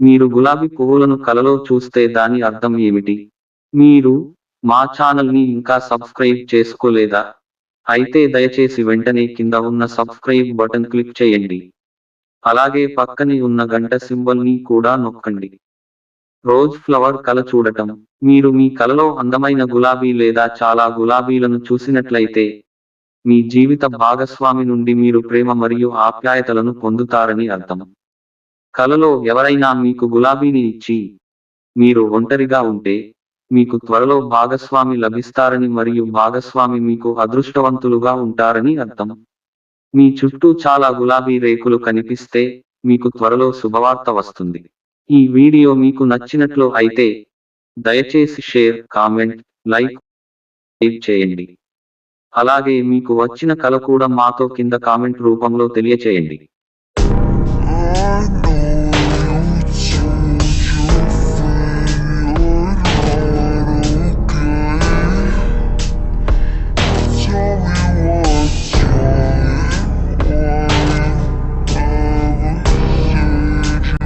మీరు గులాబీ పువ్వులను కలలో చూస్తే దాని అర్థం ఏమిటి? మీరు మా ఛానల్ని ఇంకా సబ్స్క్రైబ్ చేసుకోలేదా? అయితే దయచేసి వెంటనే కింద ఉన్న సబ్స్క్రైబ్ బటన్ క్లిక్ చేయండి. అలాగే పక్కనే ఉన్న గంట సింబల్ని కూడా నొక్కండి. రోజ్ ఫ్లవర్ కల చూడటం. మీరు మీ కలలో అందమైన గులాబీ లేదా చాలా గులాబీలను చూసినట్లయితే మీ జీవిత భాగస్వామి నుండి మీరు ప్రేమ మరియు ఆప్యాయతలను పొందుతారని అర్థం. కలలో ఎవరైనా మీకు గులాబీని ఇచ్చి మీరు ఒంటరిగా ఉంటే మీకు త్వరలో భాగస్వామి లభిస్తారని మరియు భాగస్వామి మీకు అదృష్టవంతులుగా ఉంటారని అర్థం. మీ చుట్టూ చాలా గులాబీ రేకులు కనిపిస్తే మీకు త్వరలో శుభవార్త వస్తుంది. ఈ వీడియో మీకు నచ్చినట్లు అయితే దయచేసి షేర్ కామెంట్ లైక్ చేయండి. అలాగే మీకు వచ్చిన కల కూడా మాతో కింద కామెంట్ రూపంలో తెలియచేయండి.